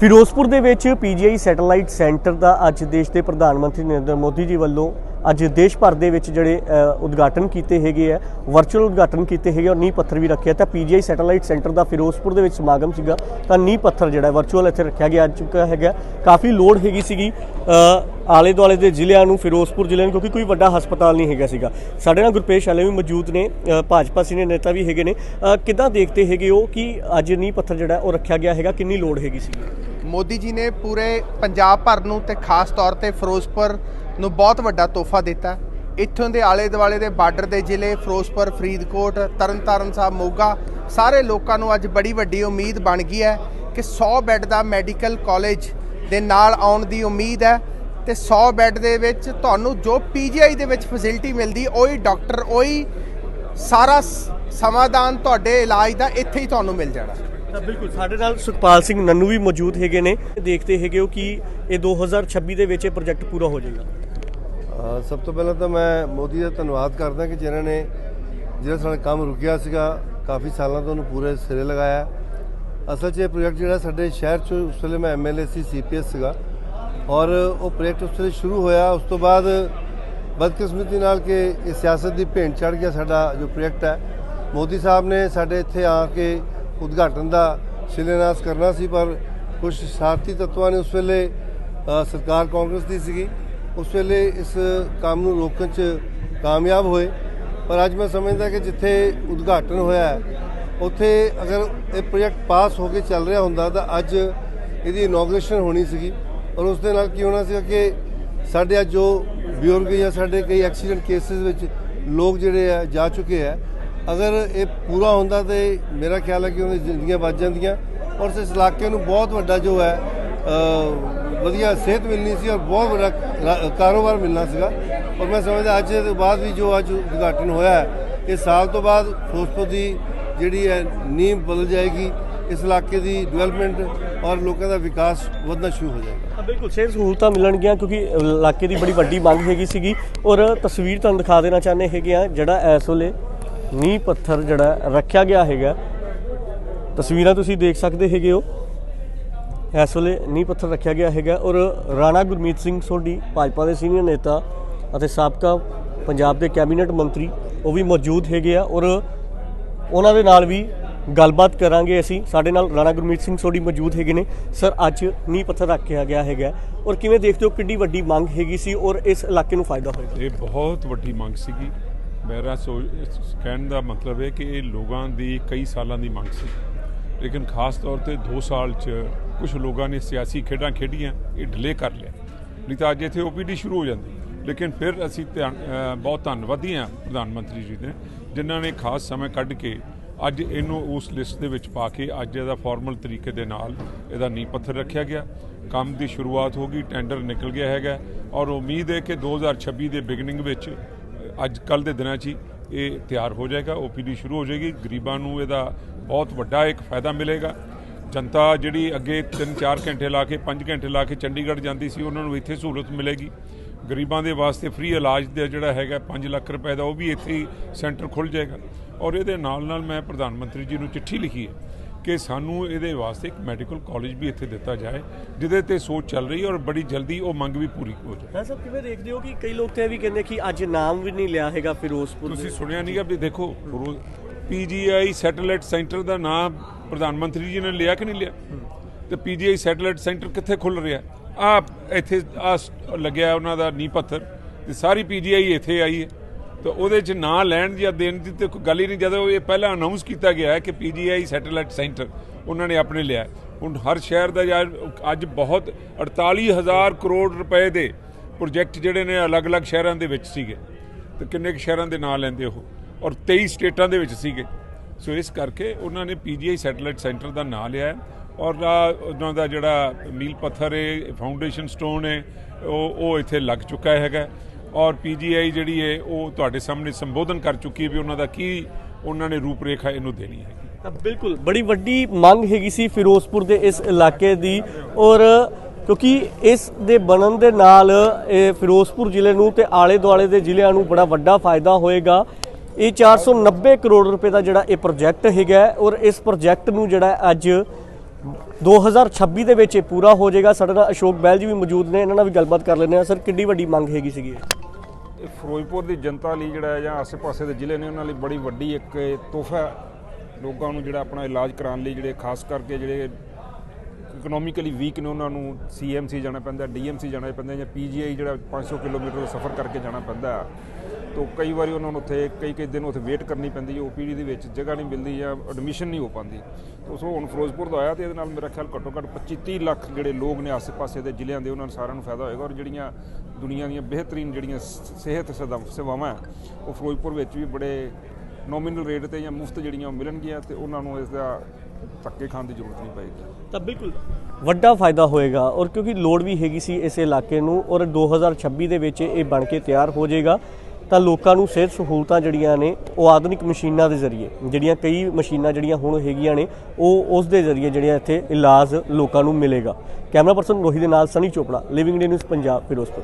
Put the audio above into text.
ਫਿਰੋਜ਼ਪੁਰ ਦੇ ਵਿੱਚ PGI satellite centre ਦਾ ਅੱਜ ਦੇਸ਼ ਦੇ ਪ੍ਰਧਾਨ ਮੰਤਰੀ ਨਰਿੰਦਰ ਮੋਦੀ ਜੀ ਵੱਲੋਂ ਅੱਜ ਦੇਸ਼ ਭਰ ਦੇ ਵਿੱਚ ਜਿਹੜੇ ਉਦਘਾਟਨ ਕੀਤੇ ਹੈਗੇ ਆ ਵਰਚੁਅਲ ਉਦਘਾਟਨ ਕੀਤੇ ਹੈਗੇ ਔਰ ਨੀਂਹ ਪੱਥਰ ਵੀ ਰੱਖਿਆ। ਤਾਂ ਪੀਜੀਆਈ ਸੈਟੇਲਾਈਟ ਸੈਂਟਰ ਦਾ ਫਿਰੋਜ਼ਪੁਰ ਦੇ ਵਿੱਚ ਸਮਾਗਮ ਸੀਗਾ ਤਾਂ ਨੀਂਹ ਪੱਥਰ ਜਿਹੜਾ ਵਰਚੁਅਲ ਇੱਥੇ ਰੱਖਿਆ ਗਿਆ ਚੁੱਕਾ ਹੈਗਾ। ਕਾਫੀ ਲੋੜ ਹੈਗੀ ਸੀਗੀ ਆਲੇ ਦੁਆਲੇ ਦੇ ਜ਼ਿਲ੍ਹਿਆਂ ਨੂੰ ਫਿਰੋਜ਼ਪੁਰ ਜ਼ਿਲ੍ਹੇ ਨੂੰ ਕਿਉਂਕਿ ਕੋਈ ਵੱਡਾ ਹਸਪਤਾਲ ਨਹੀਂ ਹੈਗਾ ਸੀਗਾ। ਸਾਡੇ ਨਾਲ ਗੁਰਪੇਸ਼ ਵਾਲੇ ਵੀ ਮੌਜੂਦ ਨੇ ਭਾਜਪਾ ਸੀਨੀਅਰ ਨੇਤਾ ਵੀ ਹੈਗੇ ਨੇ। ਅ, ਕਿੱਦਾਂ ਦੇਖਦੇ ਹੈਗੇ ਉਹ ਕਿ ਅੱਜ ਨੀਂਹ ਪੱਥਰ ਜਿਹੜਾ ਉਹ ਰੱਖਿਆ ਗਿਆ ਹੈਗਾ ਕਿੰਨੀ ਲੋੜ ਹੈਗੀ ਸੀਗੀ? ਮੋਦੀ ਜੀ ਨੇ ਪੂਰੇ ਪੰਜਾਬ ਭਰ ਨੂੰ ਤੇ ਖਾਸ ਤੌਰ ਤੇ ਫਿਰੋਜ਼ਪੁਰ ਨੂੰ ਬਹੁਤ ਵੱਡਾ ਤੋਹਫਾ ਦਿੱਤਾ। ਇੱਥੋਂ ਦੇ ਆਲੇ ਦੁਆਲੇ ਦੇ ਬਾਰਡਰ ਦੇ ਜ਼ਿਲ੍ਹੇ ਫਿਰੋਜ਼ਪੁਰ, ਫਰੀਦਕੋਟ, ਤਰਨਤਾਰਨ ਸਾਹਿਬ, ਮੋਗਾ, ਸਾਰੇ ਲੋਕਾਂ ਨੂੰ ਅੱਜ ਬੜੀ ਵੱਡੀ ਉਮੀਦ ਬਣ ਗਈ ਹੈ ਕਿ 100 ਬੈੱਡ ਦਾ ਮੈਡੀਕਲ ਕਾਲਜ ਦੇ ਨਾਲ ਆਉਣ ਦੀ ਉਮੀਦ ਹੈ ਤੇ 100 ਬੈੱਡ ਦੇ ਵਿੱਚ ਤੁਹਾਨੂੰ ਜੋ ਪੀਜੀਆਈ ਦੇ ਵਿੱਚ ਫੈਸਿਲਿਟੀ ਮਿਲਦੀ, ਉਹੀ ਡਾਕਟਰ, ਉਹੀ ਸਾਰਾ ਸਮਾਧਾਨ ਤੁਹਾਡੇ ਇਲਾਜ ਦਾ ਇੱਥੇ ਹੀ ਤੁਹਾਨੂੰ ਮਿਲ ਜਾਣਾ। ਤਾਂ ਬਿਲਕੁਲ, ਸਾਡੇ ਨਾਲ ਸੁਖਪਾਲ ਸਿੰਘ ਨੰਨੂ ਵੀ ਮੌਜੂਦ ਹੈਗੇ ਨੇ। ਦੇਖਦੇ ਹੈਗੇ ਹੋ ਕਿ ਇਹ 2026 ਦੇ ਵਿੱਚ ਇਹ ਪ੍ਰੋਜੈਕਟ ਪੂਰਾ ਹੋ ਜਾਏਗਾ। ਸਭ ਤੋਂ ਪਹਿਲਾਂ ਤਾਂ ਮੈਂ ਮੋਦੀ ਦਾ ਧੰਨਵਾਦ ਕਰਦਾ ਕਿ ਜਿਨ੍ਹਾਂ ਨੇ ਜਿਹੜਾ ਸਾਡਾ ਕੰਮ ਰੁਕਿਆ ਸੀਗਾ, ਕਾਫੀ ਸਾਲਾਂ ਤੋਂ ਉਹਨੂੰ ਪੂਰੇ ਸਿਰੇ ਲਗਾਇਆ। ਅਸਲ 'ਚ ਇਹ ਪ੍ਰੋਜੈਕਟ ਜਿਹੜਾ ਸਾਡੇ ਸ਼ਹਿਰ 'ਚ, ਉਸ ਵੇਲੇ ਮੈਂ ਐਮਐਲਏ ਸੀ ਸੀਪੀਐਸ ਸੀਗਾ ਔਰ ਉਹ ਪ੍ਰੋਜੈਕਟ ਉਸ ਵੇਲੇ ਸ਼ੁਰੂ ਹੋਇਆ। ਉਸ ਤੋਂ ਬਾਅਦ ਬਦਕਿਸਮਤੀ ਨਾਲ ਕਿ ਇਹ ਸਿਆਸਤ ਦੀ ਭੇਂਟ ਚੜ ਗਿਆ ਸਾਡਾ ਜੋ ਪ੍ਰੋਜੈਕਟ ਹੈ। ਮੋਦੀ ਸਾਹਿਬ ਨੇ ਸਾਡੇ ਇੱਥੇ ਆ ਕੇ ਉਦਘਾਟਨ ਦਾ ਸ਼ਿਲਾਨਿਆਸ ਕਰਨਾ ਸੀ ਪਰ ਕੁਝ ਸਾਰਥੀ ਤੱਤਵਾਂ ਨੇ ਉਸ ਵੇਲੇ ਸਰਕਾਰ ਕਾਂਗਰਸ ਦੀ ਸੀਗੀ। ਉਸ ਵੇਲੇ ਇਸ ਕੰਮ ਨੂੰ ਰੋਕਣ 'ਚ ਕਾਮਯਾਬ ਹੋਏ। ਪਰ ਅੱਜ ਮੈਂ ਸਮਝਦਾ ਕਿ ਜਿੱਥੇ ਉਦਘਾਟਨ ਹੋਇਆ ਹੈ, ਉੱਥੇ ਅਗਰ ਇਹ ਪ੍ਰੋਜੈਕਟ ਪਾਸ ਹੋ ਕੇ ਚੱਲ ਰਿਹਾ ਹੁੰਦਾ ਤਾਂ ਅੱਜ ਇਹਦੀ ਇਨੋਗਰੇਸ਼ਨ ਹੋਣੀ ਸੀਗੀ। ਔਰ ਉਸ ਦੇ ਨਾਲ ਕੀ ਹੋਣਾ ਸੀਗਾ ਕਿ ਸਾਡੇ ਅੱਜ ਜੋ ਬਜ਼ੁਰਗ ਜਾਂ ਸਾਡੇ ਕਈ ਐਕਸੀਡੈਂਟ ਕੇਸਿਸ ਵਿੱਚ ਲੋਕ ਜਿਹੜੇ ਆ ਜਾ ਚੁੱਕੇ ਆ ਅਗਰ ਇਹ ਪੂਰਾ ਹੁੰਦਾ ਤੇ ਮੇਰਾ ਖਿਆਲ ਹੈ ਕਿ ਉਹਨਾਂ ਦੀ ਜ਼ਿੰਦਗੀਆਂ ਬਚ ਜਾਂਦੀਆਂ। ਔਰ ਇਸ ਇਲਾਕੇ ਨੂੰ ਬਹੁਤ ਵੱਡਾ ਜੋ ਹੈ ਵਧੀਆ ਸਿਹਤ ਮਿਲਣੀ ਸੀ ਔਰ ਬਹੁਤ ਵੱਡਾ ਕਾਰੋਬਾਰ ਮਿਲਣਾ ਸੀਗਾ। ਔਰ ਮੈਂ ਸਮਝਦਾ ਅੱਜ ਦੇ ਬਾਅਦ ਵੀ ਜੋ ਅੱਜ ਉਦਘਾਟਨ ਹੋਇਆ ਹੈ, ਇਹ ਸਾਲ ਤੋਂ ਬਾਅਦ ਫਿਰੋਜ਼ਪੁਰ ਦੀ ਜਿਹੜੀ ਹੈ ਨੀਂਹ ਬਦਲ ਜਾਏਗੀ, ਇਸ ਇਲਾਕੇ ਦੀ ਡਿਵੈਲਪਮੈਂਟ ਔਰ ਲੋਕਾਂ ਦਾ ਵਿਕਾਸ ਵਧਣਾ ਸ਼ੁਰੂ ਹੋ ਜਾਏਗਾ। ਬਿਲਕੁਲ, ਸਿਹਤ ਸਹੂਲਤਾਂ ਮਿਲਣਗੀਆਂ ਕਿਉਂਕਿ ਇਲਾਕੇ ਦੀ ਬੜੀ ਵੱਡੀ ਮੰਗ ਹੈਗੀ ਸੀਗੀ। ਔਰ ਤਸਵੀਰ ਤੁਹਾਨੂੰ ਦਿਖਾ ਦੇਣਾ ਚਾਹੁੰਦੇ ਹੈਗੇ ਆ ਜਿਹੜਾ ਇਸ ਵੇਲੇ ਨੀਂਹ ਪੱਥਰ ਜਿਹੜਾ ਰੱਖਿਆ ਗਿਆ ਹੈਗਾ। ਤਸਵੀਰਾਂ ਤੁਸੀਂ ਦੇਖ ਸਕਦੇ ਹੈਗੇ ਹੋ। ਇਸ ਵੇਲੇ ਨੀਂਹ ਪੱਥਰ ਰੱਖਿਆ ਗਿਆ ਹੈਗਾ ਔਰ ਰਾਣਾ ਗੁਰਮੀਤ ਸਿੰਘ ਸੋਢੀ, ਭਾਜਪਾ ਦੇ ਸੀਨੀਅਰ ਨੇਤਾ ਅਤੇ ਸਾਬਕਾ ਪੰਜਾਬ ਦੇ ਕੈਬਨਿਟ ਮੰਤਰੀ ਉਹ ਵੀ ਮੌਜੂਦ ਹੈਗੇ ਆ ਔਰ ਉਹਨਾਂ ਦੇ ਨਾਲ ਵੀ ਗੱਲਬਾਤ ਕਰਾਂਗੇ ਅਸੀਂ। ਸਾਡੇ ਨਾਲ ਰਾਣਾ ਗੁਰਮੀਤ ਸਿੰਘ ਸੋਢੀ ਮੌਜੂਦ ਹੈਗੇ ਨੇ। ਸਰ, ਅੱਜ ਨੀਂਹ ਪੱਥਰ ਰੱਖਿਆ ਗਿਆ ਹੈਗਾ ਔਰ ਕਿਵੇਂ ਦੇਖਦੇ ਹੋ ਕਿੰਨੀ ਵੱਡੀ ਮੰਗ ਹੈਗੀ ਸੀ ਔਰ ਇਸ ਇਲਾਕੇ ਨੂੰ ਫਾਇਦਾ ਹੋਏਗਾ ਇਹ ਬਹੁਤ ਵੱਡੀ ਮੰਗ ਸੀਗੀ। ਮੇਰਾ ਸੋ ਕਹਿਣ ਦਾ ਮਤਲਬ ਹੈ ਕਿ ਇਹ ਲੋਕਾਂ ਦੀ ਕਈ ਸਾਲਾਂ ਦੀ ਮੰਗ ਸੀ। ਲੇਕਿਨ ਖਾਸ ਤੌਰ ਤੇ 2 ਸਾਲ ਚ ਕੁਝ ਲੋਕਾਂ ਨੇ ਸਿਆਸੀ ਖੇਡਾਂ ਖੇਡੀਆਂ, ਇਹ ਡਿਲੇ ਕਰ ਲਿਆ। ਨਹੀਂ ਤਾਂ ਅੱਜ ਇੱਥੇ ਓਪੀਡੀ ਸ਼ੁਰੂ ਹੋ ਜਾਂਦੀ। ਲੇਕਿਨ ਫਿਰ ਅਸੀਂ ਧਿਆਨ- ਬਹੁਤ ਧੰਨਵਾਦੀ ਹਾਂ ਪ੍ਰਧਾਨ ਮੰਤਰੀ ਜੀ ਦੇ ਜਿਨ੍ਹਾਂ ਨੇ ਖਾਸ ਸਮੇਂ ਕੱਢ ਕੇ ਅੱਜ ਇਹਨੂੰ ਉਸ ਲਿਸਟ ਦੇ ਵਿੱਚ ਪਾ ਕੇ ਅੱਜ ਇਹਦਾ ਫਾਰਮਲ ਤਰੀਕੇ ਦੇ ਨਾਲ ਇਹਦਾ ਨੀਂਹ ਪੱਥਰ ਰੱਖਿਆ ਗਿਆ। ਕੰਮ ਦੀ ਸ਼ੁਰੂਆਤ ਹੋ ਗਈ, ਟੈਂਡਰ ਨਿਕਲ ਗਿਆ ਹੈਗਾ। ਔਰ ਉਮੀਦ ਹੈ ਕਿ 2026 ਦੇ ਬਿਗਨਿੰਗ ਵਿੱਚ ਅੱਜ ਕੱਲ ਦੇ ਦਿਨਾਂ 'ਚ ਹੀ ਇਹ ਤਿਆਰ ਹੋ ਜਾਏਗਾ ਓਪੀਡੀ ਸ਼ੁਰੂ ਹੋ ਜਾਏਗੀ। ਗਰੀਬਾਂ ਨੂੰ ਇਹਦਾ ਬਹੁਤ ਵੱਡਾ ਇੱਕ ਫਾਇਦਾ ਮਿਲੇਗਾ। ਜਨਤਾ ਜਿਹੜੀ ਅੱਗੇ 3-4 ਘੰਟੇ ਲਾ ਕੇ 5 ਘੰਟੇ ਲਾ ਕੇ ਚੰਡੀਗੜ੍ਹ ਜਾਂਦੀ ਸੀ, ਉਹਨਾਂ ਨੂੰ ਇੱਥੇ ਸਹੂਲਤ ਮਿਲੇਗੀ। ਗਰੀਬਾਂ ਦੇ ਵਾਸਤੇ ਫ੍ਰੀ ਇਲਾਜ ਦਾ ਜਿਹੜਾ ਹੈਗਾ 5 ਲੱਖ ਰੁਪਏ ਦਾ, ਉਹ ਵੀ ਇੱਥੇ ਹੀ ਸੈਂਟਰ ਖੁੱਲ ਜਾਏਗਾ। ਔਰ ਇਹਦੇ ਨਾਲ ਨਾਲ ਮੈਂ ਪ੍ਰਧਾਨ ਮੰਤਰੀ ਜੀ ਨੂੰ ਚਿੱਠੀ ਲਿਖੀ ਹੈ। ਕਿ ਸਾਨੂੰ ਇਹਦੇ ਵਾਸਤੇ ਇੱਕ ਮੈਡੀਕਲ ਕਾਲਜ ਵੀ ਇੱਥੇ ਦਿੱਤਾ ਜਾਏ ਜਿਹਦੇ ਤੇ ਸੋਚ ਚੱਲ ਰਹੀ ਹੈ ਔਰ ਬੜੀ ਜਲਦੀ ਉਹ ਮੰਗ ਵੀ ਪੂਰੀ ਹੋ ਜਾਏ। ਹਾਂ ਸਰ ਕਿਵੇਂ ਦੇਖਦੇ ਹੋ ਕਿ ਕਈ ਲੋਕ ਤੇ ਵੀ ਕਹਿੰਦੇ ਕਿ ਅੱਜ ਨਾਮ ਵੀ ਨਹੀਂ ਲਿਆ ਹੈਗਾ ਫਿਰੋਜ਼ਪੁਰ ਤੁਸੀਂ। ਸੁਣਿਆ ਨਹੀਂਗਾ ਵੀ ਦੇਖੋ ਪੀਜੀਆਈ ਸੈਟੇਲਾਈਟ ਸੈਂਟਰ ਦਾ ਨਾਮ ਪ੍ਰਧਾਨ ਮੰਤਰੀ ਜੀ ਨੇ ਲਿਆ ਕਿ ਨਹੀਂ ਲਿਆ? ਤੇ ਪੀਜੀਆਈ ਸੈਟੇਲਾਈਟ ਸੈਂਟਰ ਕਿੱਥੇ ਖੁੱਲ ਰਿਹਾ? ਆ ਇੱਥੇ ਆ ਲੱਗਿਆ ਉਹਨਾਂ ਦਾ ਨੀ ਪੱਥਰ ਤੇ ਸਾਰੀ ਪੀਜੀਆਈ ਇੱਥੇ ਆਈ ਹੈ। ਤਾਂ ਉਹਦੇ ਚ ਨਾਂ ਲੈਣ ਜਾਂ ਦੇਣ ਦੀ ਤੇ ਕੋਈ ਗੱਲ ਹੀ ਨਹੀਂ, ਜਦੋਂ ਇਹ ਪਹਿਲਾਂ ਅਨਾਉਂਸ ਕੀਤਾ ਗਿਆ ਹੈ ਕਿ ਪੀਜੀਆਈ ਸੈਟੇਲਾਈਟ ਸੈਂਟਰ ਉਹਨਾਂ ਨੇ ਆਪਣੇ ਲਿਆ ਹੁਣ ਹਰ ਸ਼ਹਿਰ ਦਾ ਯਾਰ ਅੱਜ ਬਹੁਤ 48000 ਕਰੋੜ ਰੁਪਏ ਦੇ ਪ੍ਰੋਜੈਕਟ ਜਿਹੜੇ ਨੇ ਅਲੱਗ-ਅਲੱਗ ਸ਼ਹਿਰਾਂ ਦੇ ਵਿੱਚ ਸੀਗੇ। ਤੇ ਕਿੰਨੇ ਕੁ ਸ਼ਹਿਰਾਂ ਦੇ ਨਾਂ ਲੈਂਦੇ ਉਹ? ਔਰ 23 ਸਟੇਟਾਂ ਦੇ ਵਿੱਚ ਸੀਗੇ। ਸੋ ਇਸ ਕਰਕੇ ਉਹਨਾਂ ਨੇ ਪੀਜੀਆਈ ਸੈਟੇਲਾਈਟ ਸੈਂਟਰ ਦਾ ਨਾਂ ਲਿਆ ਔਰ ਉਹਨਾਂ ਦਾ ਜਿਹੜਾ ਮੀਲ ਪੱਥਰ ਹੈ ਫਾਊਂਡੇਸ਼ਨ ਸਟੋਨ ਹੈ, ਉਹ ਉਹ ਇੱਥੇ ਲੱਗ ਚੁੱਕਾ ਹੈਗਾ। ਔਰ ਪੀਜੀਆਈ ਜਿਹੜੀ ਹੈ, ਉਹ ਤੁਹਾਡੇ ਸਾਹਮਣੇ ਸੰਬੋਧਨ ਕਰ ਚੁੱਕੀ ਹੈ ਵੀ ਉਹਨਾਂ ਦਾ ਕੀ ਉਹਨਾਂ ਨੇ ਰੂਪਰੇਖਾ ਇਹਨੂੰ ਦੇਣੀ ਹੈ। ਤਾਂ ਬਿਲਕੁਲ, ਬੜੀ ਵੱਡੀ ਮੰਗ ਹੈਗੀ ਸੀ ਫਿਰੋਜ਼ਪੁਰ ਦੇ ਇਸ ਇਲਾਕੇ ਦੀ ਔਰ ਕਿਉਂਕਿ ਇਸ ਦੇ ਬਣਨ ਦੇ ਨਾਲ ਇਹ ਫਿਰੋਜ਼ਪੁਰ ਜ਼ਿਲ੍ਹੇ ਨੂੰ ਤੇ ਆਲੇ ਦੁਆਲੇ ਦੇ ਜ਼ਿਲ੍ਹਿਆਂ ਨੂੰ ਬੜਾ ਵੱਡਾ ਫਾਇਦਾ ਹੋਏਗਾ। ਇਹ 490 ਕਰੋੜ ਰੁਪਏ ਦਾ ਜਿਹੜਾ ਇਹ ਪ੍ਰੋਜੈਕਟ ਹੈਗਾ ਔਰ ਇਸ ਪ੍ਰੋਜੈਕਟ ਨੂੰ ਜਿਹੜਾ ਅੱਜ 2026 ਦੇ ਵਿੱਚ ਇਹ ਪੂਰਾ ਹੋ ਜਾਏਗਾ ਸਾਡੇ ਨਾਲ ਅਸ਼ੋਕ ਬੈਲ ਜੀ ਵੀ ਮੌਜੂਦ ਨੇ ਇਹਨਾਂ ਨਾਲ ਵੀ ਗੱਲਬਾਤ ਕਰ ਲੈਂਦੇ ਆ ਸਰ ਕਿੰਨੀ ਵੱਡੀ ਮੰਗ ਹੈਗੀ ਸੀਗੀ ਇਹ? ਫਿਰੋਜ਼ਪੁਰ ਦੀ ਜਨਤਾ ਲਈ ਜਿਹੜਾ ਹੈ ਜਾਂ ਆਸ-ਪਾਸੇ ਦੇ ਜ਼ਿਲ੍ਹੇ ਨੇ, ਉਹਨਾਂ ਲਈ ਬੜੀ ਵੱਡੀ ਇੱਕ ਤੋਹਫਾ ਹੈ। ਲੋਕਾਂ ਨੂੰ ਜਿਹੜਾ ਆਪਣਾ ਇਲਾਜ ਕਰਾਉਣ ਲਈ ਜਿਹੜੇ ਖਾਸ ਕਰਕੇ ਜਿਹੜੇ ਇਕਨੋਮਿਕਲੀ ਵੀਕ ਨੇ ਉਹਨਾਂ ਨੂੰ ਸੀਐਮਸੀ ਜਾਣਾ ਪੈਂਦਾ ਡੀਐਮਸੀ ਜਾਣਾ ਪੈਂਦਾ ਜਾਂ ਪੀਜੀਆਈ ਜਿਹੜਾ 500 ਕਿਲੋਮੀਟਰ ਦਾ ਸਫ਼ਰ ਕਰਕੇ ਜਾਣਾ ਪੈਂਦਾ ਹੈ। ਤੋ ਕਈ ਵਾਰੀ ਉਹਨਾਂ ਨੂੰ ਉੱਥੇ ਕਈ ਕਈ ਦਿਨ ਉੱਥੇ ਵੇਟ ਕਰਨੀ ਪੈਂਦੀ ਹੈ ਓਪੀਡੀ ਦੇ ਵਿੱਚ ਜਗ੍ਹਾ ਨਹੀਂ ਮਿਲਦੀ ਜਾਂ ਐਡਮਿਸ਼ਨ ਨਹੀਂ ਹੋ ਪਾਉਂਦੀ ਤੋ ਸੋ ਹੁਣ ਫਿਰੋਜ਼ਪੁਰ ਦਾ ਆਇਆ ਤੇ ਇਹਦੇ ਨਾਲ ਮੇਰਾ ਖਿਆਲ ਘੱਟੋ ਘੱਟ 25 30 ਲੱਖ ਜਿਹੜੇ ਲੋਕ ਨੇ ਆਸ-ਪਾਸੇ ਦੇ ਜ਼ਿਲ੍ਹਿਆਂ ਦੇ, ਉਹਨਾਂ ਨੂੰ ਸਾਰਿਆਂ ਨੂੰ ਫਾਇਦਾ ਹੋਏਗਾ ਔਰ ਜਿਹੜੀਆਂ ਦੁਨੀਆ ਦੀਆਂ ਬਿਹਤਰੀਨ ਜਿਹੜੀਆਂ ਸਿਹਤ ਸੇਵਾ- ਸੇਵਾਵਾਂ ਉਹ ਫਿਰੋਜ਼ਪੁਰ ਵਿੱਚ ਵੀ ਬੜੇ ਨੋਮੀਨਲ ਰੇਟ ਤੇ ਜਾਂ ਮੁਫਤ ਜਿਹੜੀਆਂ ਉਹ ਮਿਲਣਗੀਆਂ ਤੇ ਉਹਨਾਂ ਨੂੰ ਇਸ ਦਾ ਧੱਕੇ ਖਾਣ ਦੀ ਜ਼ਰੂਰਤ ਨਹੀਂ ਪਏਗੀ। ਤਾਂ ਬਿਲਕੁਲ। ਵੱਡਾ ਫਾਇਦਾ ਹੋਏਗਾ ਔਰ ਕਿਉਂਕਿ ਲੋੜ ਵੀ ਹੈਗੀ ਸੀ ਇਸ ਇਲਾਕੇ ਨੂੰ ਔਰ 2026 ਦੇ ਵਿੱਚ ਇਹ ਬਣ ਕੇ ਤਿਆਰ ਹੋ ਜਾਏਗਾ ਤਾਂ ਲੋਕਾਂ ਨੂੰ ਸਿਹਤ ਸਹੂਲਤਾਂ ਜਿਹੜੀਆਂ ਨੇ ਉਹ ਆਧੁਨਿਕ ਮਸ਼ੀਨਾਂ ਦੇ ਜ਼ਰੀਏ ਜਿਹੜੀਆਂ ਕਈ ਮਸ਼ੀਨਾਂ ਜਿਹੜੀਆਂ ਹੁਣ ਹੈਗੀਆਂ ਨੇ ਉਹ ਉਸ ਦੇ ਜ਼ਰੀਏ ਜਿਹੜੀਆਂ ਇੱਥੇ ਇਲਾਜ ਲੋਕਾਂ ਨੂੰ ਮਿਲੇਗਾ। ਕੈਮਰਾ ਪਰਸਨ ਰੋਹੀ ਦੇ ਨਾਲ Sunny Chopra living day news Punjab Firozpur.